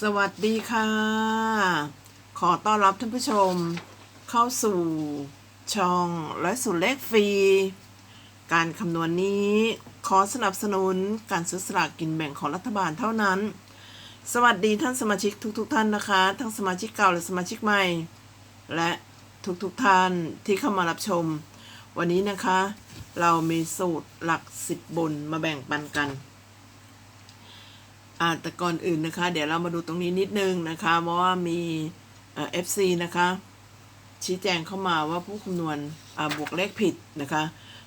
สวัสดีค่ะ ขอต้อนรับท่านผู้ชม เข้าสู่ช่องและสู่เลขฟรี การคำนวณนี้ขอสนับสนุนการซื้อสลากกินแบ่งของรัฐบาลเท่านั้น สวัสดีท่านสมาชิกทุกๆทท่านนะคะ ทั้งสมาชิกเก่าและสมาชิกใหม่ และทุกๆทท่านที่เข้ามารับชม วันนี้นะคะ เรามีสูตรหลักสิบบนมาแบ่งปันกัน อ่าแต่ก่อนอื่นนะคะ เดี๋ยวเรามาดูตรงนี้นิดนึงนะคะเพราะว่ามีเอฟซีนะคะ ชี้แจงเข้ามาว่าผู้คำนวณบวกเลขผิดนะคะ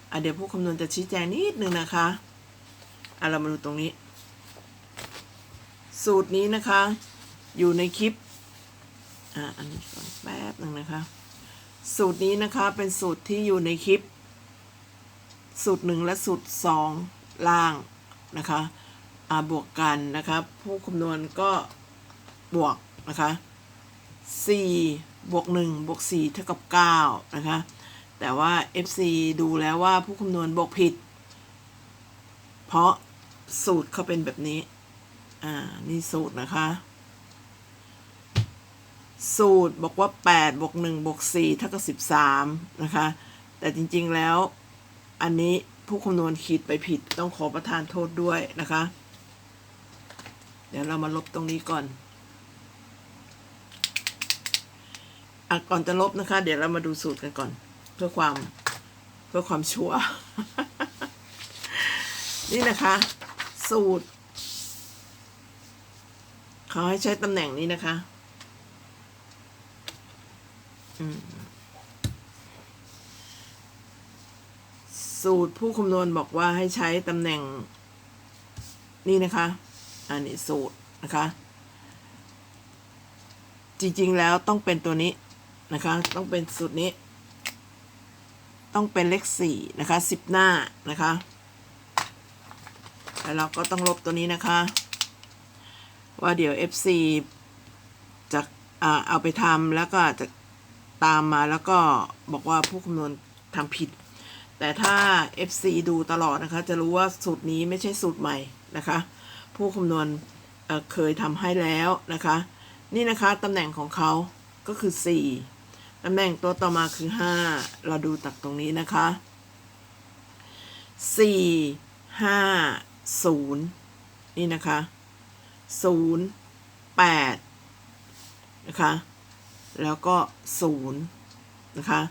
อ่าเดี๋ยวผู้คำนวณจะชี้แจงนิดนึงนะคะอ่าเรามาดูตรงนี้ สูตรนี้นะคะ อยู่ในคลิปอ่าอันนี้ก่อนแป๊บหนึ่งนะคะ สูตรนี้นะคะเป็นสูตรที่อยู่ในคลิป สูตรหนึ่งและสูตรสองล่างนะคะ บวกกันนะคะผู้คำนวณก็บวกนะคะ4บวก1บวก4เท่ากับ9นะคะ แต่ว่า FC ดูแล้วว่าผู้คำนวณบวกผิด เพราะสูตรเขาเป็นแบบนี้ อ่า นี่สูตรนะคะ สูตรบอกว่า8บวก1บวก4เท่ากับ13 นะคะ แต่จริงๆแล้วอันนี้ผู้คำนวณขีดไปผิดต้องขอประทานโทษด้วยนะคะ ดี๋ยวเรามาลบตรงนี้ก่อนอะก่อนจะลบนะคะ เดี๋ยวเรามาดูสูตรกันก่อน เพื่อความเพื่อความชัวร์นี่นะคะ สูตรเขาให้ใช้ตำแหน่งนี้นะคะสูตรผู้คำนวณบอกว่าให้ใช้ตำแหน่งนี่นะคะ อันนี้สูตรนะคะ จริงๆแล้วต้องเป็นตัวนี้นะคะ ต้องเป็นสูตรนี้ ต้องเป็นเลขสี่นะคะสิบหน้านะคะ แล้วเราก็ต้องลบตัวนี้นะคะ ว่าเดี๋ยว FC จะเอาไปทำแล้วก็จะตามมาแล้วก็บอกว่าผู้คำนวณทำผิด แต่ถ้า FC ดูตลอดนะคะ จะรู้ว่าสูตรนี้ไม่ใช่สูตรใหม่นะคะ ผู้คำนวณเเคยทำให้แล้วนะคะ นี่นะคะตำแหน่งของเขาก็คือ 4ตำแหน่งตัวต่อมาคือ 5 เราดูจากตรงนี้นะคะ 4 5 0 นี่นะคะ 0 8 นะคะ แล้วก็ 0 นะคะ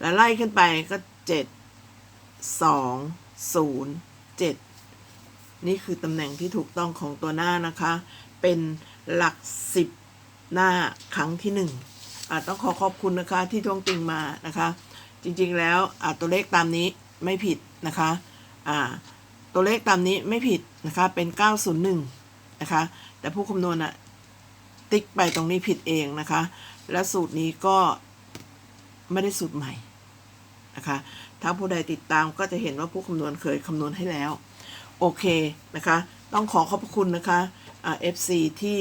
แล้วไล่ขึ้นไปก็7สองศู นี่คือตำแหน่งที่ถูกต้องของตัวหน้านะคะ เป็นหลักสิบหน้าครั้งที่หนึ่งอ่าต้องขอขอบคุณนะคะที่ทวงติงมานะคะ จริงๆแล้วอ่าตัวเลขตามนี้ไม่ผิดนะคะอ่าตัวเลขตามนี้ไม่ผิดนะคะเป็น 901 นะคะ แต่ผู้คำนวณอะติ๊กไปตรงนี้ผิดเองนะคะ และสูตรนี้ก็ไม่ได้สูตรใหม่นะคะ ถ้าผู้ใดติดตามก็จะเห็นว่าผู้คำนวณเคยคำนวณให้แล้ว โอเคนะคะ ต้องขอขอบคุณนะคะเอ่า FC ที่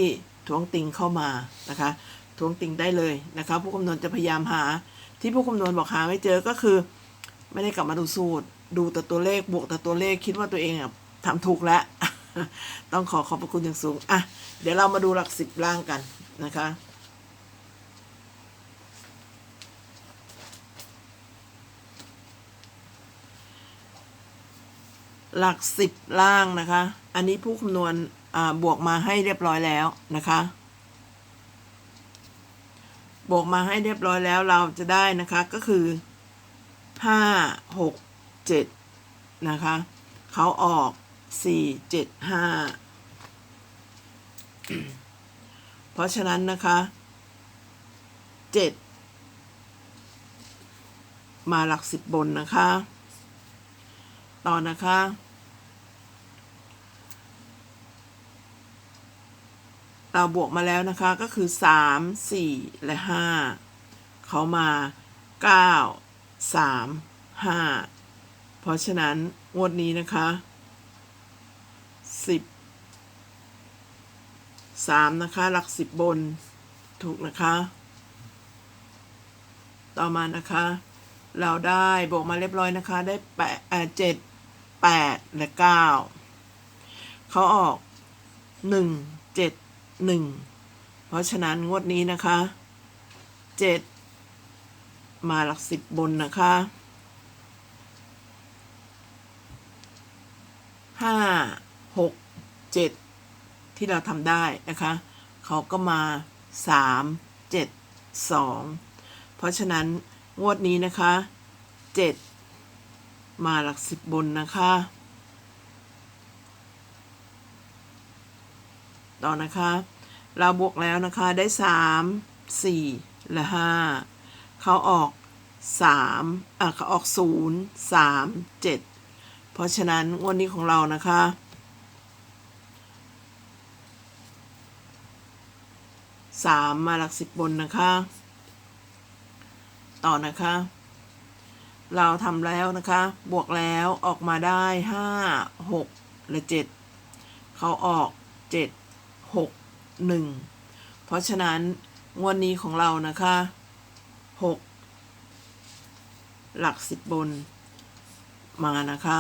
ทวงติงเข้ามานะคะทวงติงได้เลยนะคะผู้คำนวณจะพยายามหา ที่ผู้คำนวณบอกหาไม่เจอก็คือ ไม่ได้กลับมาดูสูตร ดูแต่ตัวเลขบวกแต่ตัวเลขคิดว่าตัวเองอะทำถูกแล้ว ต้องขอขอบพระคุณอย่างสูงอะเดี๋ยวเรามาดูหลักสิบล่างกันนะคะ หลักสิบล่างนะคะ อันนี้ผู้คำนวณบวกมาให้เรียบร้อยแล้วนะคะ บวกมาให้เรียบร้อยแล้วเราจะได้นะคะก็คือห้าหกเจ็ดนะคะเขาออกสี่เจ็ดห้าเพราะฉะนั้นนะคะเจ็ดมาหลักสิบบนนะคะ ต่อนะคะ เราบวกมาแล้วนะคะก็คือสามสี่และห้าเขามาเก้าสามห้าเพราะฉะนั้นงวดนี้นะคะสิบสามนะคะ หลักสิบบน ถูกนะคะ ต่อมานะคะ เราได้บวกมาเรียบร้อยนะคะ ได้แปดเอ่อเจ็ดแปดและเก้าเขาออกหนึ่งเจ็ด หนึ่งเพราะฉะนั้นงวดนี้นะคะเจ็ดมาหลักสิบบนนะคะห้าหกเจ็ดที่เราทำได้นะคะเขาก็มาสามเจ็ดสองเพราะฉะนั้นงวดนี้นะคะเจ็ดมาหลักสิบบนนะคะ ต่อนะคะ เราบวกแล้วนะคะได้สามสี่และห้าเขาออกสามอะเขาออกศูนย์สามเจ็ดเพราะฉะนั้นงวันนี้ของเรานะคะสามมาหลักสิบบนนะคะ ต่อนะคะ เราทำแล้วนะคะ บวกแล้วออกมาได้ห้าหกและเจ็ดเขาออกเจ็ดหกหนึ่งเพราะฉะนั้นงวดนี้ของเรานะคะหกหลักสิบบนมานะคะ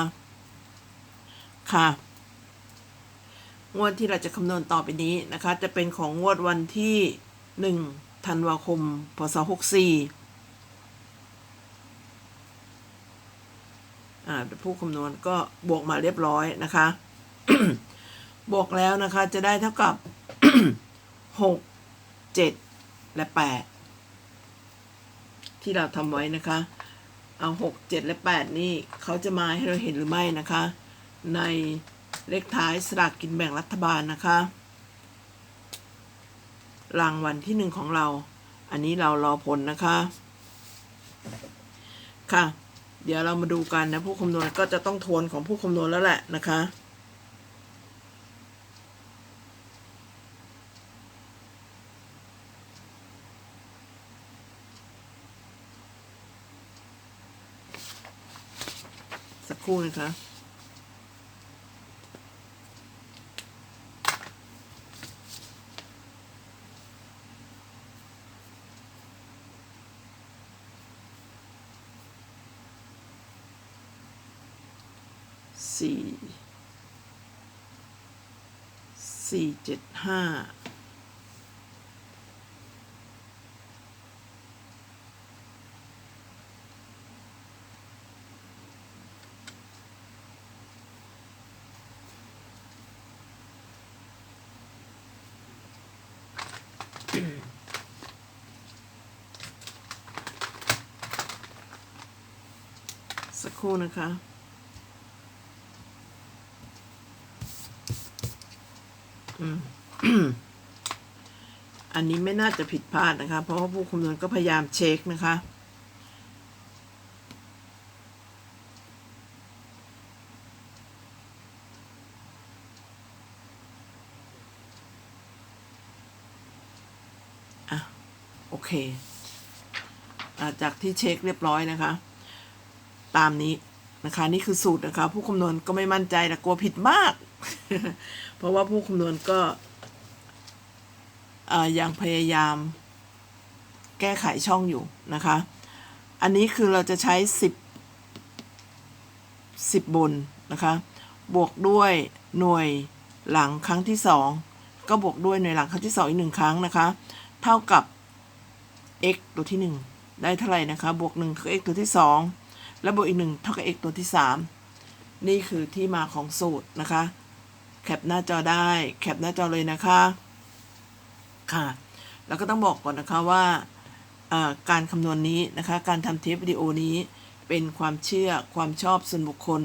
ค่ะ งวดที่เราจะคำนวณต่อไปนี้นะคะ จะเป็นของงวดวันที่หนึ่งธันวาคม พศหกสี่อ่าผู้คำนวณก็บวกมาเรียบร้อยนะคะ บวกแล้วนะคะจะได้เท่ากับหกเจ็ดและแปดที่เราทำไว้นะคะ เอาหกเจ็ดและแปดนี่เขาจะมาให้เราเห็นหรือไม่นะคะ ในเลขท้ายสลากกินแบ่งรัฐบาลนะคะ รางวัลที่หนึ่งของเรา อันนี้เรารอผลนะคะ ค่ะ เดี๋ยวเรามาดูกันนะผู้คำนวณก็จะต้องทวนของผู้คำนวณแล้วแหละนะคะ ครู่นะคะสี่สี่เจ็ดห้า สักครู่นะคะอืมอันนี้ไม่น่าจะผิดพลาดนะคะ เพราะว่าผู้คำนวณก็พยายามเช็คนะคะ เคอะจากที่เช็คเรียบร้อยนะคะ ตามนี้นะคะนี่คือสูตรนะคะ ผู้คำนวณก็ไม่มั่นใจแต่กลัวผิดมาก เพราะว่าผู้คำนวณก็ยังพยายามแก้ไขช่องอยู่นะคะ อันนี้คือเราจะใช้ 10 10 บนนะคะ บวกด้วยหน่วยหลังครั้งที่ 2 ก็บวกด้วยหน่วยหลังครั้งที่ 2 อีกหนึ่งครั้งนะคะ เท่ากับ x ตัวที่ 1 ได้เท่าไหร่นะคะ บวก1คือ x ตัวที่ 2 และบวกอีก 1 เท่ากับ x ตัวที่ 3 นี่คือที่มาของสูตรนะคะ แคปหน้าจอได้ แคปหน้าจอเลยนะคะ ค่ะ แล้วก็ต้องบอกก่อนนะคะว่าการคำนวณนี้นะคะ การทำเทปวิดีโอนี้เป็นความเชื่อความชอบส่วนบุคคล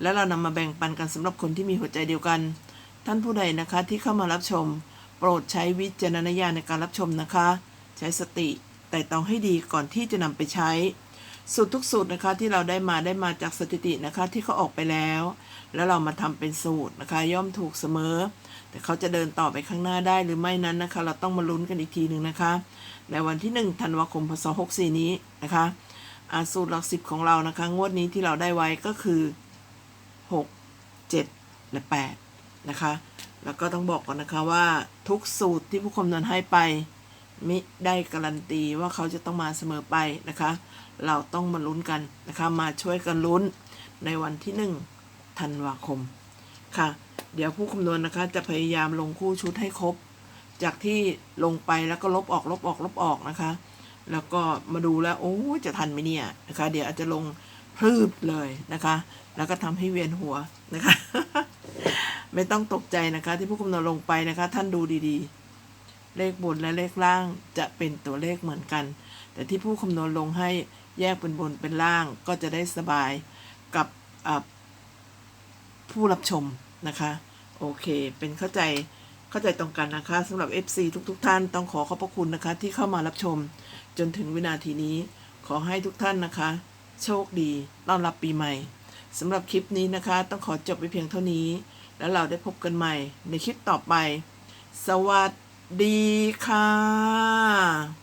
และเรานำมาแบ่งปันกันสำหรับคนที่มีหัวใจเดียวกัน ท่านผู้ใดนะคะที่เข้ามารับชม โปรดใช้วิจารณญาณในการรับชมนะคะ ใช้สติ แต่ต้องให้ดีก่อนที่จะนำไปใช้ สูตรทุกสูตรนะคะที่เราได้มาได้มาจากสถิตินะคะที่เขาออกไปแล้ว แล้วเรามาทำเป็นสูตรนะคะ ย่อมถูกเสมอ แต่เขาจะเดินต่อไปข้างหน้าได้หรือไม่นั้นนะคะ เราต้องมาลุ้นกันอีกทีหนึ่งนะคะ ในวันที่ 1 ธันวาคมพศ64 นี้นะคะอาสูตรหลักสิบของเรานะคะ งวดนี้ที่เราได้ไว้ก็คือ 6 7 และ 8 นะคะ แล้วก็ต้องบอกก่อนนะคะว่าทุกสูตรที่ผู้คำนวณให้ไป มิได้การันตีว่าเขาจะต้องมาเสมอไปนะคะ เราต้องมาลุ้นกันนะคะ มาช่วยกันลุ้นในวันที่ 1 ธันวาคม ค่ะ เดี๋ยวผู้คำนวณนะคะ จะพยายามลงคู่ชุดให้ครบ จากที่ลงไปแล้วก็ลบออกลบออกลบออกนะคะ แล้วก็มาดูแล้ว โอ้จะทันไหมเนี่ยนะคะ เดี๋ยวอาจจะลงพลืบเลยนะคะ แล้วก็ทำให้เวียนหัวนะคะ ไม่ต้องตกใจนะคะ ที่ผู้คำนวณลงไปนะคะ ท่านดูดีๆ เลขบนและเลขล่างจะเป็นตัวเลขเหมือนกัน แต่ที่ผู้คำนวณลงให้แยกเป็นบนเป็นล่างก็จะได้สบายกับผู้รับชมนะคะ โอเค เป็นเข้าใจเข้าใจตรงกันนะคะสำหรับ FC ทุกๆทท่านต้องขอขอบพระคุณนะคะ ที่เข้ามารับชม จนถึงวินาทีนี้ ขอให้ทุกท่านนะคะ โชคดีต้อนรับปีใหม่สำหรับคลิปนี้นะคะ ต้องขอจบไปเพียงเท่านี้ แล้วเราได้พบกันใหม่ในคลิปต่อไป สวัสดี ดีค่ะ